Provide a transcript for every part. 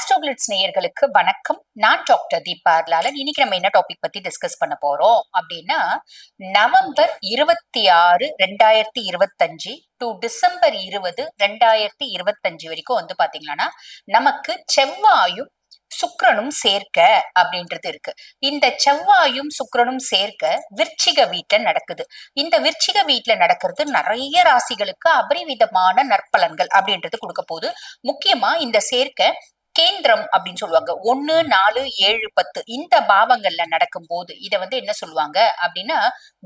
ஆஸ்ட்ரோகிளிட்ஸ் நேயர்களுக்கு வணக்கம். நான் டாக்டர் தீபா அர்லாலன். இன்னைக்கு நம்ம என்ன டாபிக் பத்தி டிஸ்கஸ் பண்ண போறோம்? அப்படின்னா நவம்பர் இருபத்தி ஆறு ரெண்டாயிரத்தி இருபத்தஞ்சு டு டிசம்பர் இருபது ரெண்டாயிரத்தி இருபத்தஞ்சு வரைக்கும் வந்து பாத்தீங்கன்னா நமக்கு செவ்வாயும் சுக்கரனும் சேர்க்க அப்படின்றது இருக்கு. இந்த செவ்வாயும் சுக்கரனும் சேர்க்க விருச்சிக வீட்டுல நடக்குது. இந்த விருச்சிக வீட்டுல நடக்கிறது நிறைய ராசிகளுக்கு அபரிவிதமான நற்பலன்கள் அப்படின்றது கொடுக்க போகுது. முக்கியமா இந்த சேர்க்க கேந்திரம் அப்படின்னு சொல்லுவாங்க. ஒன்னு நாலு ஏழு பத்து. இந்த பாவங்கள்ல நடக்கும் போது இத வந்து என்ன சொல்லுவாங்க அப்படின்னா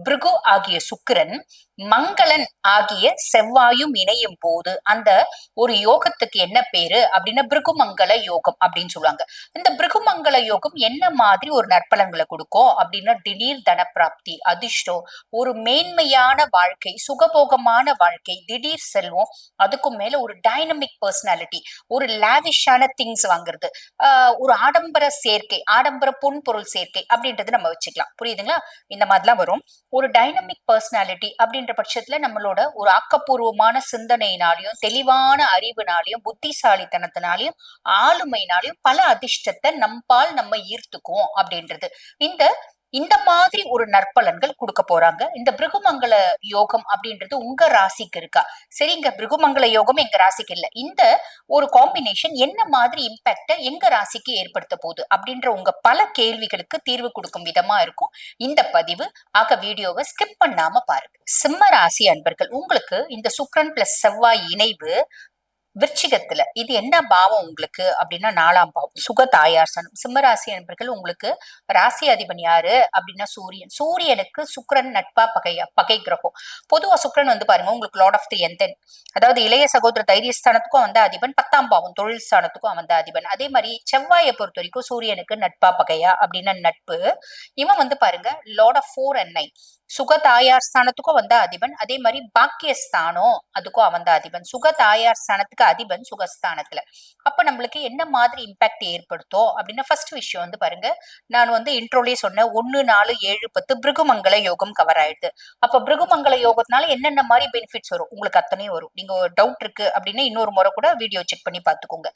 பிருகு ஆகிய சுக்கிரன் மங்களன் ஆகிய செவ்வாயும் இணையும் போது அந்த ஒரு யோகத்துக்கு என்ன பேரு அப்படின்னா பிருகுமங்கல யோகம் அப்படின்னு சொல்லுவாங்க. இந்த பிருகுமங்கல யோகம் என்ன மாதிரி ஒரு நற்பலன்களை கொடுக்கும் அப்படின்னா திடீர் தனப்பிராப்தி அதிர்ஷ்டம் ஒரு மேன்மையான வாழ்க்கை சுகபோகமான வாழ்க்கை திடீர் செல்வம் அதுக்கும் மேல ஒரு டைனமிக் பர்சனாலிட்டி ஒரு லாவிஷான திங்ஸ் வாங்குறது. ஒரு ஆடம்பர சேர்க்கை ஆடம்பர பொன் பொருள் சேர்க்கை அப்படின்றது நம்ம வச்சுக்கலாம். புரியுதுங்களா? இந்த மாதிரிலாம் வரும். ஒரு டைனமிக் பர்சனாலிட்டி அப்படின்ற பட்சத்துல நம்மளோட ஒரு ஆக்கப்பூர்வமான சிந்தனையினாலையும் தெளிவான அறிவுனாலையும் புத்திசாலித்தனத்தினாலையும் ஆளுமையினாலையும் பல அதிர்ஷ்டத்தை நம்பால் நம்ம ஈர்த்துக்குவோம் அப்படின்றது. இந்த இந்த மாதிரி ஒரு நற்பலன்கள் கொடுக்க போறாங்க. இந்த பிருகுமங்கல யோகம் அப்படின்றது உங்க ராசிக்கு இருக்கா? சரிங்க பிருகுமங்கல யோகம் எங்க ராசிக்கு இல்ல. இந்த ஒரு காம்பினேஷன் என்ன மாதிரி இம்பாக்ட எங்க ராசிக்கு ஏற்படுத்த போகுது அப்படின்ற உங்க பல கேள்விகளுக்கு தீர்வு கொடுக்கும் விதமா இருக்கும். இந்த பதிவு ஆக வீடியோவை ஸ்கிப் பண்ணாம பாருங்க. சிம்ம ராசி அன்பர்கள் உங்களுக்கு இந்த சுக்ரன் பிளஸ் செவ்வாய் இணைவு விருச்சிகத்துல. இது என்ன பாவம் உங்களுக்கு? அப்படின்னா நாலாம் பாவம். சுக தாயாசனம். சிம்மராசி என்பர்கள் உங்களுக்கு ராசி அதிபன் யாரு? அப்படின்னா சூரியன். சூரியனுக்கு சுக்கிரன் நட்பா பகையா பகை கிரகம். பொதுவா சுக்கிரன் வந்து பாருங்க உங்களுக்கு லார்ட் ஆஃப் தி எந்தன் அதாவது இளைய சகோதர தைரியஸ்தானத்துக்கும் வந்த அதிபன். பத்தாம் பாவம் தொழில் ஸ்தானத்துக்கும் வந்த அதிபன். அதே மாதிரி செவ்வாயை பொறுத்த வரைக்கும் சூரியனுக்கு நட்பா பகையா? அப்படின்னா நட்பு. இவன் வந்து பாருங்க lord of four and nine சுக தாயார் ஸ்தானத்துக்கும் வந்த அதிபன். அதே மாதிரி பாக்கியஸ்தானம் அதுக்கும் அவன் தான் அதிபன். சுக தாயார் ஸ்தானத்துக்கு அதிபன் சுகஸ்தானத்துல. அப்ப நம்மளுக்கு என்ன மாதிரி இம்பாக்ட் ஏற்படுத்தும் அப்படின்னா ஃபர்ஸ்ட் விஷயம் வந்து பாருங்க. நான் வந்து இன்ட்ரோலயே சொன்னேன் ஒன்னு நாலு ஏழு பத்து பிருகுமங்கல யோகம் கவர் ஆயிடுது. அப்ப பிருகுமங்கல யோகத்தினால என்னென்ன மாதிரி பெனிஃபிட்ஸ் வரும்? உங்களுக்கு அத்தனையும் வரும். நீங்க டவுட் இருக்கு அப்படின்னா இன்னொரு முறை கூட வீடியோ செக் பண்ணி பாத்துக்கோங்க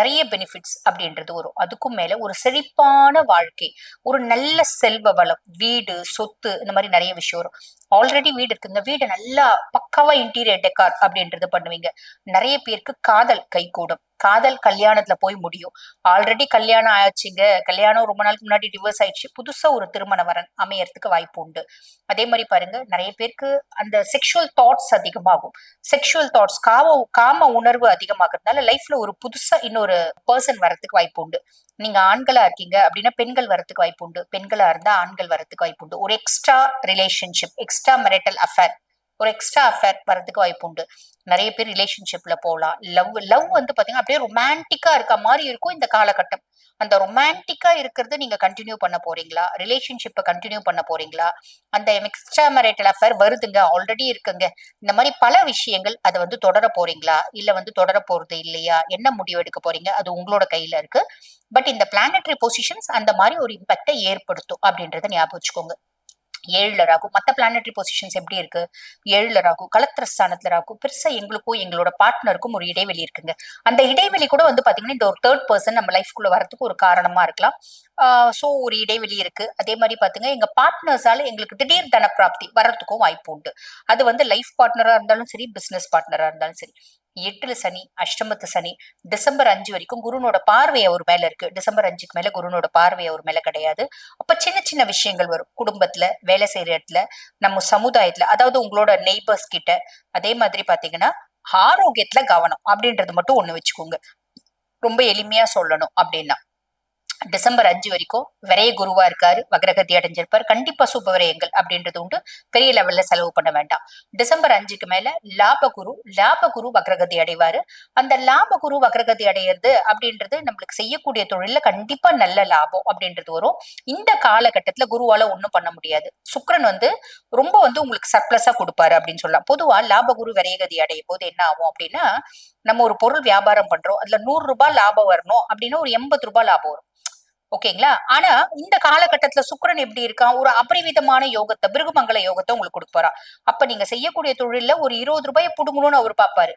நிறைய பெனிஃபிட்ஸ் அப்படின்றது வரும். அதுக்கும் மேல ஒரு செழிப்பான வாழ்க்கை ஒரு நல்ல செல்வ வளம் வீடு சொத்து இந்த மாதிரி நிறைய விஷயம் வரும். ஆல்ரெடி வீடு இருக்குங்க வீடு நல்லா பக்காவா இன்டீரியர் டெக்கார் அப்படின்றது பண்ணுவீங்க. நிறைய பேருக்கு காதல் கைகூடும். காதல் கல்யாணத்துல போய் முடியும். ஆல்ரெடி கல்யாணம் ஆயிடுச்சுங்க. கல்யாணம் ரொம்ப நாளுக்கு முன்னாடி டிவோர்ஸ் ஆயிடுச்சு. புதுசா ஒரு திருமண வரன் அமையறதுக்கு வாய்ப்பு உண்டு. அதே மாதிரி பாருங்க நிறைய பேருக்கு அந்த செக்ஷுவல் தாட்ஸ் அதிகமாகும். செக்ஷுவல் தாட்ஸ் காம காம உணர்வு அதிகமாகிறதுனால லைஃப்ல ஒரு புதுசா இன்னொரு பர்சன் வரத்துக்கு வாய்ப்பு உண்டு. நீங்க ஆண்களா இருக்கீங்க அப்படின்னா பெண்கள் வரத்துக்கு வாய்ப்பு உண்டு. பெண்களா இருந்தா ஆண்கள் வரத்துக்கு வாய்ப்பு உண்டு. ஒரு extra relationship extra marital affair ஒரு எக்ஸ்ட்ரா அஃபேர் வரதுக்கு வாய்ப்பு உண்டு. நிறைய பேர் ரிலேஷன்ஷிப்ல போகலாம் லவ் லவ் வந்து பாத்தீங்கன்னா அப்படியே ரொமான்டிக்கா இருக்க மாதிரி இருக்கும் இந்த காலகட்டம். அந்த ரொமான்டிக்கா இருக்கிறது நீங்க கண்டினியூ பண்ண போறீங்களா? ரிலேஷன்ஷிப்பை கண்டினியூ பண்ண போறீங்களா? அந்த எக்ஸ்ட்ரா மேரிட்டல் அஃபேர் வருதுங்க ஆல்ரெடி இருக்குங்க. இந்த மாதிரி பல விஷயங்கள் அதை வந்து தொடர போறீங்களா? இல்ல வந்து தொடர போறது இல்லையா? என்ன முடிவு எடுக்க போறீங்க? அது உங்களோட கையில இருக்கு. பட் இந்த பிளானட்டரி பொசிஷன்ஸ் அந்த மாதிரி ஒரு இம்பாக்டை ஏற்படுத்தும் அப்படின்றத ஞாபகம் வச்சுக்கோங்க. ஏழுல ராகு மற்ற பிளானட்டரி பொசிஷன்ஸ் எப்படி இருக்கு? ஏழுல ராகு கலத்திர ஸ்தானத்துல ராகு பெருசா எங்களுக்கும் எங்களோட பார்ட்னருக்கும் ஒரு இடைவெளி இருக்குங்க. அந்த இடைவெளி கூட வந்து பாத்தீங்கன்னா இந்த ஒரு தேர்ட் பர்சன் நம்ம லைஃப்குள்ள வரதுக்கு ஒரு காரணமா இருக்கலாம். ஸோ ஒரு இடைவெளி இருக்கு. அதே மாதிரி பாத்தீங்க எங்க பார்ட்னர்ஸால எங்களுக்கு திடீர் தன பிராப்தி வர்றதுக்கும் வாய்ப்பு உண்டு. அது வந்து லைஃப் பார்ட்னரா இருந்தாலும் சரி பிசினஸ் பார்ட்னரா இருந்தாலும் சரி. எட்டுல சனி அஷ்டமத்து சனி டிசம்பர் அஞ்சு வரைக்கும் குருனோட பார்வை அவர் மேல இருக்கு. டிசம்பர் அஞ்சுக்கு மேல குருனோட பார்வை அவர் மேல கிடையாது. அப்ப சின்ன சின்ன விஷயங்கள் வரும். குடும்பத்துல வேலை செய்யற இடத்துல நம்ம சமுதாயத்துல அதாவது உங்களோட நெய்பர்ஸ் கிட்ட அதே மாதிரி பாத்தீங்கன்னா ஆரோக்கியத்துல கவனம் அப்படின்றது மட்டும் ஒண்ணு வச்சுக்கோங்க. ரொம்ப எளிமையா சொல்லணும் அப்படின்னா. டிசம்பர் அஞ்சு வரைக்கும் விரைய குருவா இருக்காரு வக்ரகதி அடைஞ்சிருப்பார். கண்டிப்பா சுப விரயங்கள் அப்படின்றது உண்டு. பெரிய லெவல்ல செலவு பண்ண வேண்டாம். டிசம்பர் அஞ்சுக்கு மேல லாப குரு லாப குரு வக்ரகதி அடைவாரு. அந்த லாப குரு வக்ரகதி அடையிறது அப்படின்றது நம்மளுக்கு செய்யக்கூடிய தொழில கண்டிப்பா நல்ல லாபம் அப்படின்றது வரும். இந்த காலகட்டத்துல குருவால ஒண்ணும் பண்ண முடியாது. சுக்கரன் வந்து ரொம்ப வந்து உங்களுக்கு சர்ப்ளஸா கொடுப்பாரு அப்படின்னு சொல்லலாம். பொதுவா லாப குரு விரையகதி அடையும் போது என்ன ஆகும் அப்படின்னா நம்ம ஒரு பொருள் வியாபாரம் பண்றோம். அதுல நூறு ரூபாய் லாபம் வரணும் அப்படின்னா ஒரு எண்பது ரூபாய் லாபம் வரும். ஓகேங்களா? ஆனா இந்த காலகட்டத்துல சுக்கரன் எப்படி இருக்கான்? ஒரு அபரிவிதமான யோகத்தை பிருகுமங்கல யோகத்தை உங்களுக்கு கொடுப்பாரா அப்ப நீங்க செய்யக்கூடிய தொழில்ல ஒரு இருபது ரூபாயை புடுங்கணும்னு அவர் பாப்பாரு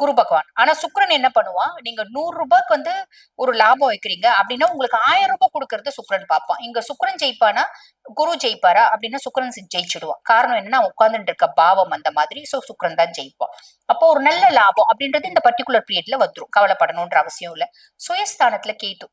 குரு பகவான். ஆனா சுக்கரன் என்ன பண்ணுவான்? நீங்க நூறு ரூபாய்க்கு வந்து ஒரு லாபம் வைக்கிறீங்க அப்படின்னா உங்களுக்கு ஆயிரம் ரூபாய் கொடுக்கறது சுக்கரன் பார்ப்பான். இங்க சுக்கரன் ஜெயிப்பானா? குரு ஜெயிப்பாரா? அப்படின்னா சுக்கரன் ஜெயிச்சுடுவான் ஜெயிச்சிடுவான். காரணம் என்னன்னா உட்கார்ந்துட்டு இருக்க பாவம் அந்த மாதிரி சோ சுக்கிரன் தான் ஜெயிப்பான். அப்போ ஒரு நல்ல லாபம் அப்படின்றது இந்த பர்டிகுலர் பீரியட்ல வந்துடும் கவலைப்படணும்ன்ற அவசியம் இல்லை. சுயஸ்தானத்துல கேத்து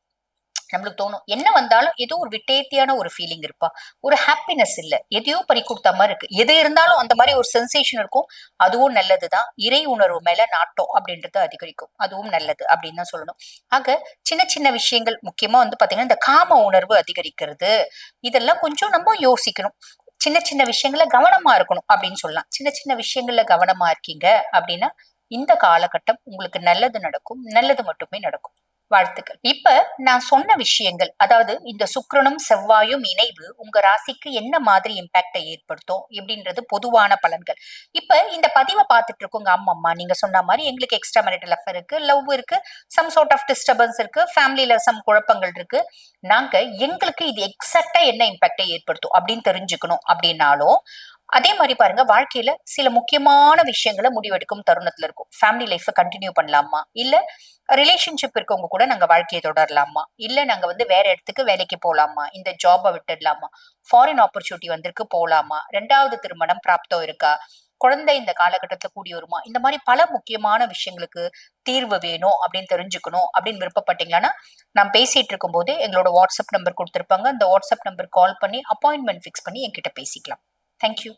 நம்மளுக்கு தோணும். என்ன வந்தாலும் ஏதோ ஒரு விட்டேத்தியான ஒரு ஃபீலிங் இருப்பா. ஒரு ஹாப்பினஸ் இல்ல. எதையோ பறி கொடுத்த மாதிரி இருக்கு. எது இருந்தாலும் அந்த மாதிரி ஒரு சென்சேஷன் இருக்கும். அதுவும் நல்லதுதான். இறை உணர்வு மேல நாட்டம் அப்படின்றது அதிகரிக்கும். அதுவும் நல்லது அப்படின்னு தான் சொல்லணும். ஆக சின்ன சின்ன விஷயங்கள் முக்கியமா வந்து பாத்தீங்கன்னா இந்த காம உணர்வு அதிகரிக்கிறது. இதெல்லாம் கொஞ்சம் நம்ம யோசிக்கணும். சின்ன சின்ன விஷயங்கள்ல கவனமா இருக்கணும் அப்படின்னு சொல்லலாம். சின்ன சின்ன விஷயங்கள்ல கவனமா இருக்கீங்க அப்படின்னா இந்த காலகட்டம் உங்களுக்கு நல்லது நடக்கும். நல்லது மட்டுமே நடக்கும். வாழ்த்துக்கள். இப்ப நான் சொன்ன விஷயங்கள் அதாவது இந்த சுக்கிரனும் செவ்வாயும் இணைவு உங்க ராசிக்கு என்ன மாதிரி இம்பாக்டை ஏற்படுத்தும் எப்படின்றது பொதுவான பலன்கள். இப்ப இந்த பதிவை பார்த்துட்டு இருக்கோங்க அம்மா நீங்க சொன்ன மாதிரி எங்களுக்கு எக்ஸ்ட்ரா மேரிட்டல் அஃபர் இருக்கு லவ் இருக்கு சம் சார்ட் ஆஃப் டிஸ்டர்பன்ஸ் இருக்கு ஃபேமிலியில சம் குழப்பங்கள் இருக்கு. நாங்க எங்களுக்கு இது எக்ஸாக்டா என்ன இம்பாக்டை ஏற்படுத்தும் அப்படின்னு தெரிஞ்சுக்கணும் அப்படின்னாலும் அதே மாதிரி பாருங்க வாழ்க்கையில சில முக்கியமான விஷயங்களை முடிவெடுக்கும் தருணத்துல இருக்கும். ஃபேமிலி லைஃப் கண்டினியூ பண்ணலாமா? இல்ல ரிலேஷன்ஷிப் இருக்கவங்க கூட நாங்க வாழ்க்கையை தொடரலாமா? இல்ல நாங்க வந்து வேற இடத்துக்கு வேலைக்கு போலாமா? இந்த ஜாபை விட்டுடலாமா? ஃபாரின் ஆப்பர்ச்சுனிட்டி வந்திருக்கு போலாமா? ரெண்டாவது திருமணம் பிராப்தம் இருக்கா? குழந்தை இந்த காலகட்டத்துல கூடி வருமா? இந்த மாதிரி பல முக்கியமான விஷயங்களுக்கு தீர்வு வேணும் அப்படின்னு தெரிஞ்சுக்கணும் அப்படின்னு விருப்பப்பட்டீங்கன்னா நான் பேசிட்டு இருக்கும்போது எங்களோட வாட்ஸ்அப் நம்பர் கொடுத்துருப்பாங்க. அந்த வாட்ஸ்அப் நம்பர் கால் பண்ணி அப்பாயின்மெண்ட் ஃபிக்ஸ் பண்ணி என்கிட்ட பேசிக்கலாம். தேங்க்யூ